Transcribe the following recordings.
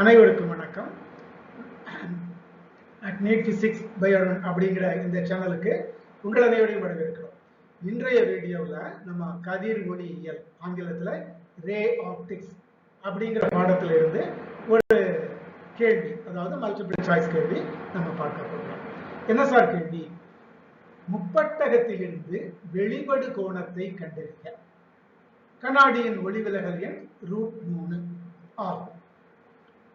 அனைவருக்கும் வணக்கம். NEET physics பயோடன் அப்படிங்கிற இந்த சேனலுக்கு உங்கள் அனைவரையும் வரவேற்கிறோம். இன்றைய வீடியோவில் நம்ம கதிர் ஒளியியல் ஆங்கிலத்தில் ரே ஆப்டிக்ஸ் அப்படிங்கிற பாடத்துல இருந்து ஒரு கேள்வி அதாவது மல்டிபிள் சாய்ஸ் கேள்வி நம்ம பார்க்க போகிறோம் என்ன சார் கேள்வி? முப்பட்டகத்திலிருந்து வெளிப்படு கோணத்தை கண்டறிய கண்ணாடியின் ஒளிவிலகல் எண் ரூட் மூணு ஆகும்.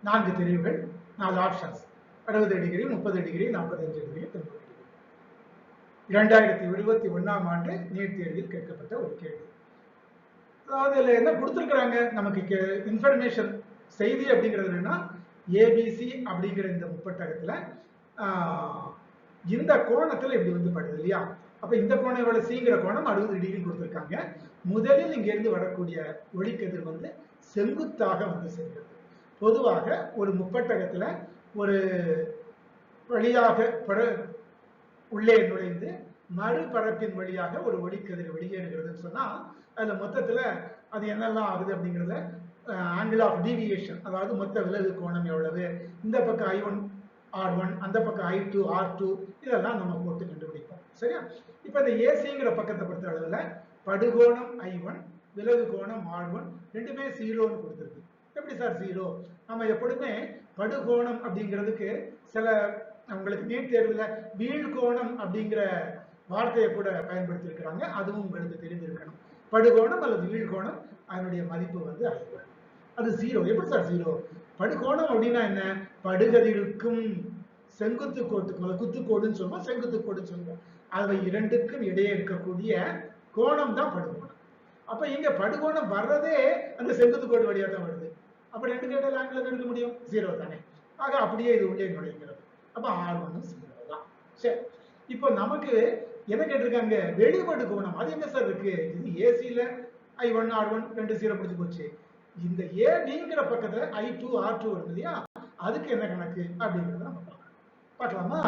நான்கு தெரிவுகள் நாலு ஆப்ஷன்ஸ் அறுபது டிகிரி முப்பது டிகிரி நாற்பத்தஞ்சு டிகிரி தொண்ணூறு டிகிரி இரண்டாயிரத்தி இருபத்தி ஒன்றாம் ஆண்டு நீட் தேர்வில் கேட்கப்பட்ட ஒரு கேள்வி. அதாவது இதில் என்ன கொடுத்துருக்குறாங்க? நமக்கு இன்ஃபர்மேஷன் செய்தி அப்படிங்கிறது என்னன்னா ஏபிசி அப்படிங்கிற இந்த முப்பட்டகத்தில் இந்த கோணத்தில் இப்படி வந்து படுது இல்லையா? அப்போ இந்த கோணம் எவ்வளவு? சீங்கிற கோணம் அறுபது டிகிரி கொடுத்துருக்காங்க. முதலில் இங்கேருந்து வரக்கூடிய ஒளிக்கதிர் வந்து செங்குத்தாக வந்து செல்கிறது பொதுவாக ஒரு முப்பட்டகத்தில் ஒரு வழியாக பட உள்ளே நுழைந்து மறுபரப்பின் வழியாக ஒரு ஒளிக்கதிர் வெளியேறுகிறதுன்னு சொன்னால் அதில் மொத்தத்தில் அது என்னெல்லாம் ஆகுது அப்படிங்கிறத ஆங்கிள் ஆஃப் டீவியேஷன் அதாவது மொத்த விலகு கோணம் எவ்வளவு இந்த பக்கம் ஐ ஒன் ஆர் ஒன் அந்த பக்கம் ஐ டூ ஆர் டூ இதெல்லாம் நம்ம போட்டு கண்டுபிடிப்போம். சரியா? இப்போ இந்த ஏசிங்கிற பக்கத்தை பொறுத்த அளவில் படுகோணம் ஐ ஒன் விலகு கோணம் ஆர் ஒன் ரெண்டுமே ஜீரோன்னு கொடுத்துருக்கு. எப்படி சார் ஜீரோ நம்ம எப்பொழுதுமே படுகோணம் அப்படிங்கிறதுக்கு சில உங்களுக்கு நீட் தேர்வுல வீழ்கோணம் அப்படிங்கிற வார்த்தையை கூட பயன்படுத்தியிருக்கிறாங்க. அதுவும் உங்களுக்கு தெரிந்திருக்கணும். படுகோணம் அல்லது வீழ்கோணம் அதனுடைய மதிப்பு வந்து ஐந்து. அது ஜீரோ எப்படி சார் ஜீரோ படுகோணம் அப்படின்னா என்ன? படுகதிருக்கும் செங்குத்து கோட்டுக்கு குத்துக்கோடுன்னு சொல்லுவோம் செங்குத்து கோடுன்னு சொல்லுவோம் அவை இரண்டுக்கும் இடையே இருக்கக்கூடிய கோணம் தான் படுகோணம். அப்ப இங்க படுகோணம் வர்றதே அந்த செங்குத்து கோடு வழியா தான் வருது. அப்ப ரெண்டு கேட்டல் ஆங்கிலம் எடுக்க முடியும்? ஜீரோ தானே. ஆக அப்படியே இது உள்ளே நுழைகிறது அப்ப ஆர் ஒன்னும் ஜீரோ தான். சரி. இப்போ நமக்கு என்ன கேட்டிருக்காங்க? வெளிப்படு கோணம். அது என்ன சார் இருக்கு? இது ஏசியில ஐ ஒன் ஆர் ஒன் ரெண்டு ஜீரோ பிடிச்சு போச்சு. இந்த ஏபிங்கிற பக்கத்துல ஐ டூ ஆர் டூ வருது இல்லையா? அதுக்கு என்ன கணக்கு? அப்படிங்கிறத நம்ம பார்க்கலாம். பார்க்கலாமா?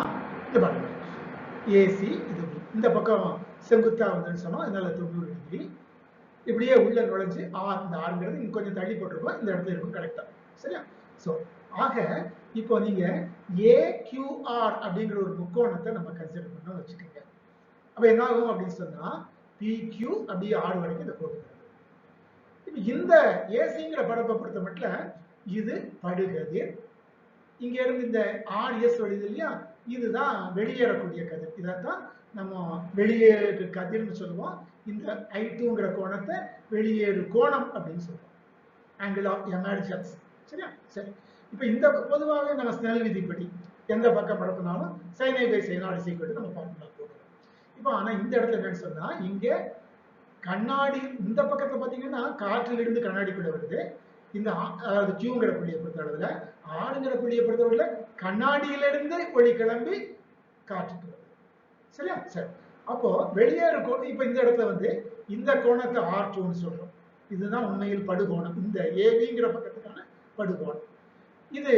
இது பாருங்க. ஏசி இது இந்த பக்கம் செங்குத்தா வந்துன்னு சொன்னோம். அதனால தொண்ணூறு டிகிரி இப்படியே உள்ள நுழைஞ்சு ஆர் இந்த ஆறுங்கிறது இங்க கொஞ்சம் தள்ளி போட்டிருக்கோம் இந்த இடத்துல இருக்கும் கரெக்டா சரியா? சோ ஆக இப்போ நீங்க ஏக்யூஆர் அப்படிங்கிற ஒரு முக்கோணத்தை நம்ம கன்சிடர் பண்ண வச்சுக்கோங்க. அப்ப என்ன ஆகும் அப்படின்னு சொன்னா பிக்யூ அப்படியே ஆறு வரைக்கும் இதை போட்டுக்கிறது இப்போ இந்த ஏசிங்கிற பரப்பை பொறுத்த மட்டும் இது படுகதிர். இங்க இருந்து இந்த ஆர்எஸ் வருது இல்லையா? இதுதான் வெளியேறக்கூடிய கதிர். இதைத்தான் நம்ம வெளியேற கதிர்னு சொல்லுவோம். இந்த ஐ டூங்கிற கோணத்தை வெளியேறு கோணம் அப்படின்னு சொல்லுவோம் ஆங்கிள் ஆஃப் எமர்ஜென்ஸ் சரியா? சரி. இப்போ இந்த பொதுவாகவே நம்ம ஸ்னெல் விதிப்படி எந்த பக்கம் பரப்புனாலும் சைனை பை சைனாடு சீக்கிரம் நம்ம ஃபார்முலா போடுறோம். இப்போ ஆனா இந்த இடத்துல என்னன்னு சொன்னா இங்க கண்ணாடி இந்த பக்கத்துல பாத்தீங்கன்னா காற்றிலிருந்து கூட வருது. இந்த அதாவது கியூங்கிற புள்ளியை பொறுத்த அளவுல ஆளுங்கிற புள்ளியை பொறுத்தவரையில கண்ணாடியிலிருந்து ஒளி கிளம்பி காற்றுக்கு வருது. சரியா? சரி. அப்போ வெளியேறு இருக்கும் இப்ப இந்த இடத்துல வந்து இந்த கோணத்தை ஆர் டூன்னு சொல்றோம். இதுதான் உண்மையில் படுகோணம். இந்த ஏபிங்கிற பக்கத்துக்கான படுகோணம். இது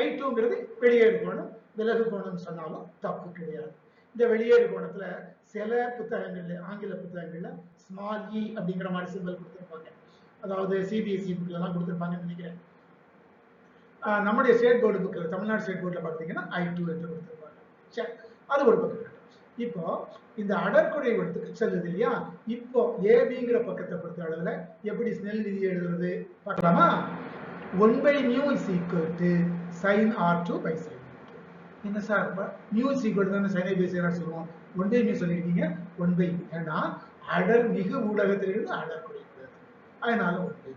ஐ டூங்கிறது வெளியேறு கோணம் விலகு கோணம் சொன்னாலும் தப்பு கிடையாது. இந்த வெளியேறு கோணத்துல சில புத்தகங்கள்ல ஆங்கில புத்தகங்கள்ல ஸ்மால் இ e அப்படிங்கிற மாதிரி சிம்பிள் கொடுத்துருப்பாங்க. அதாவது சிபிஎஸ்இ புக்ல எல்லாம் கொடுத்திருப்பாங்கன்னு நினைக்கிறேன். நம்முடைய ஸ்டேட் போர்டு புக்கில் தமிழ்நாடு ஸ்டேட் போர்டில் பார்த்தீங்கன்னா ஐ டூ என்று கொடுத்துருப்பாங்க. சரி அது ஒரு பக்கம். இப்போ இந்த அடற்குறை வட்டத்துக்கு செல்லுது இல்லையா? இப்போ ஏபிங்கிற பக்கத்தை பொறுத்த அளவுல எப்படி ஸ்னெல் விதி எழுதுறது பார்க்கலாமா? One by nu is equal to sine r two by sine என்ன சார் நியூ இஸ் ஈக்குவல் தானே சைனை பை சைன் சொல்லுவோம். ஒன் பை நியூ சொல்லியிருக்கீங்க. ஒன் பை ஏன்னா அடர் மிகு ஊடகத்திலிருந்து அடர் குறைகிறது அதனால ஒன் பை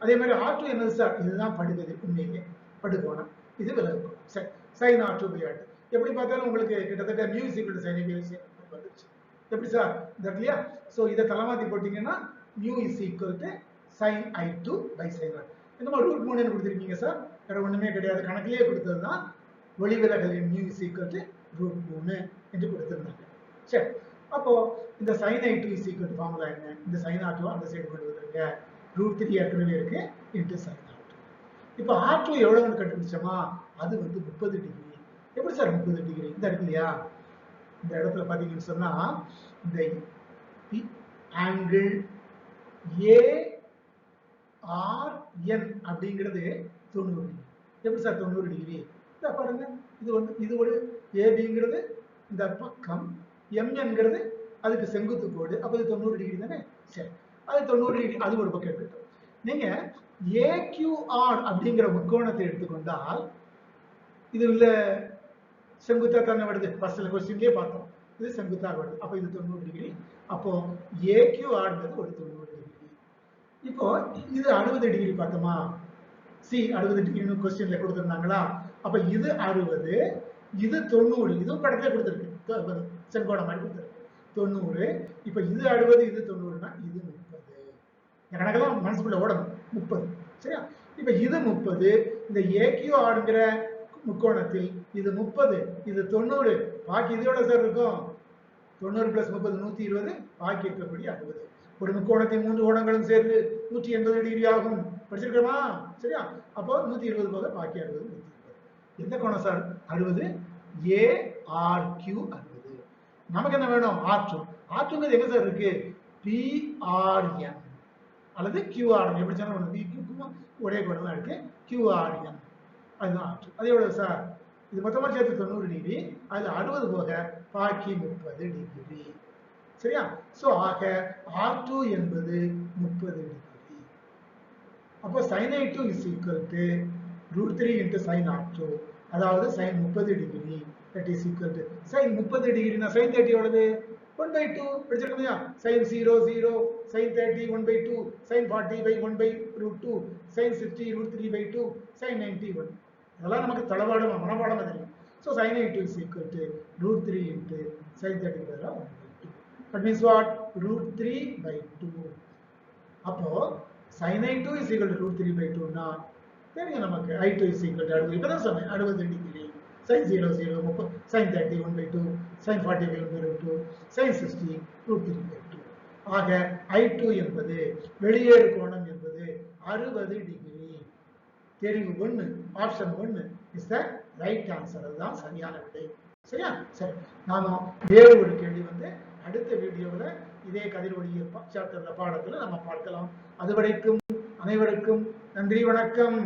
அதே மாதிரி ஆர் டூ என்னது சார்? இதுதான் படுகதிர் உண்மையிலே படுகோணம் இது விலகு சரி. Sine r two by r two எப்படி பார்த்தாலும் உங்களுக்கு கிட்டத்தட்ட நியூ ஈக்குவல் டு வந்துருச்சு. எப்படி சார் இந்த இல்லையா ஸோ இதை தலைமாத்தி போட்டீங்கன்னா nu is equal to sine i two by sine one என்னமா ரூட் மூணு கொடுத்துருக்கீங்க சார் வேற ஒன்றுமே கிடையாது. கணக்கிலேயே கொடுத்தது தான் ஒளிவிலகலின் nu is equal to root மூணு என்று கொடுத்துருந்தாங்க. சரி. அப்போ இந்த sine i two is equal formula என்ன? இந்த சைன் ஆர் டூ அந்த சைடு கொண்டு வந்துருங்க. ரூட் த்ரீ ஏற்கனவே இருக்கு. இன்ட்டு சைன் ஆர் டூ இப்போ ஆர் டூ எவ்வளோன்னு கண்டுபிடிச்சோமா? அது வந்து முப்பது டிகிரி எப்படி சார் முப்பது டிகிரி இந்த இருக்கு இல்லையா இந்த இடத்துல பார்த்தீங்கன்னு சொன்னால் இந்த ஆங்கிள் ஏ அப்படிங்கிறது தொண்ணூறு டிகிரி எப்படி சார் தொண்ணூறு டிகிரி இதை பாருங்க. இது வந்து இது ஒரு ஏபிங்கிறது இந்த பக்கம் எம்என்கிறது அதுக்கு செங்குத்து கோடு. அப்போ இது தொண்ணூறு டிகிரி தானே? சரி. அது தொண்ணூறு டிகிரி அது ஒரு பக்கம் இருக்கட்டும். நீங்க ஏக்யூஆர் அப்படிங்கிற முக்கோணத்தை எடுத்துக்கொண்டால் இது உள்ள செங்குத்தா தானே வருது ஃபர்ஸ்ட்ல கொஸ்டின்லயே பார்த்தோம். இது செங்குத்தாக வருது அப்போ இது தொண்ணூறு டிகிரி அப்போ ஏக்யூ ஆடுறது ஒரு தொண்ணூறு டிகிரி இப்போ இது அறுபது டிகிரி பார்த்தோமா? சி அறுபது டிகிரின்னு கொஸ்டின்ல கொடுத்துருந்தாங்களா? அப்ப இது அறுபது இது தொண்ணூறு. இதுவும் படத்துல கொடுத்துருக்கு. செங்கோணம் மாதிரி கொடுத்துருக்கு. தொண்ணூறு இப்ப இது அறுபது இது தொண்ணூறுனா இது முப்பது. இந்த கணக்கெல்லாம் மனசுக்குள்ள ஓடணும். முப்பது. சரியா? இப்ப இது முப்பது இந்த ஏக்யூ ஆடுங்கிற முக்கோணத்தில் இது முப்பது இது தொண்ணூறு. பாக்கி இதோட சார் இருக்கும்? தொண்ணூறு பிளஸ் முப்பது நூத்தி இருபது. பாக்கி இருக்கக்கூடிய அறுபது. ஒரு முக்கோணத்தின் மூன்று கோணங்களும் சேர்ந்து நூற்றி எண்பது டிகிரி ஆகும். படிச்சிருக்கிறோமா? சரியா? அப்போ நூத்தி இருபது போக பாக்கி அறுபது நூத்தி இருபது. எந்த கோணம் சார் அறுபது. ஏ ஆர் கியூ அறுபது. நமக்கு என்ன வேணும்? ஆற்று ஆற்றுங்கிறது எங்க சார் இருக்கு? பிஆர்என் அல்லது கியூஆர்என் எப்படி சொன்னா ஒரே கோணம் தான் இருக்கு கியூஆர்என் அதுதான் ஆர் அது எவ்வளவு சார் இது மொத்தமா சேர்த்து தொண்ணூறு டிகிரி அதுல அறுபது போக பாக்கி முப்பது டிகிரி சரியா? சோ ஆக ஆர் டூ என்பது முப்பது டிகிரி அப்போ sine i two is equal to root three into sine r two அதாவது சைன் முப்பது degree that is equal to sine முப்பது டிகிரினா சைன் தேர்ட்டி எவ்வளவு? ஒன் பை டூ படிச்சிருக்கோம் sine zero zero sine thirty one by two sine forty by one by root two sine sixty root three by two sine ninety one அதெல்லாம் நமக்கு தளபாடம் மனப்பாடம் தெரியும். So sine i two is equal to root three into sine thirty பதிலாக one by two that means what root three by two அப்போ sine i2 is equal to root 3 by 2 னா தெரியும் நமக்கு. I2 is equal to அறுபது. இப்பதான் சொன்னேன் அறுபது degree sin 0 0 முப்பது. Sin 30 1 by 2 sin 40 by 1 by root 2 sin 60 root 3 by 2 ஆக i2 என்பது வெளியேறு கோணம் என்பது அறுபது டிகிரி தெரிவு ஒண்ணு ஆப்ஷன் ஒண்ணு இஸ் த ரைட் ஆன்சர் அதுதான் சரியான விடை. சரியா? சரி. நாம வேறு ஒரு கேள்வி வந்து அடுத்த வீடியோவில் இதே கதிர்வழிய சாப்டர்ல பாடத்துல நம்ம பார்க்கலாம். அதுவரைக்கும் அனைவருக்கும் நன்றி வணக்கம்.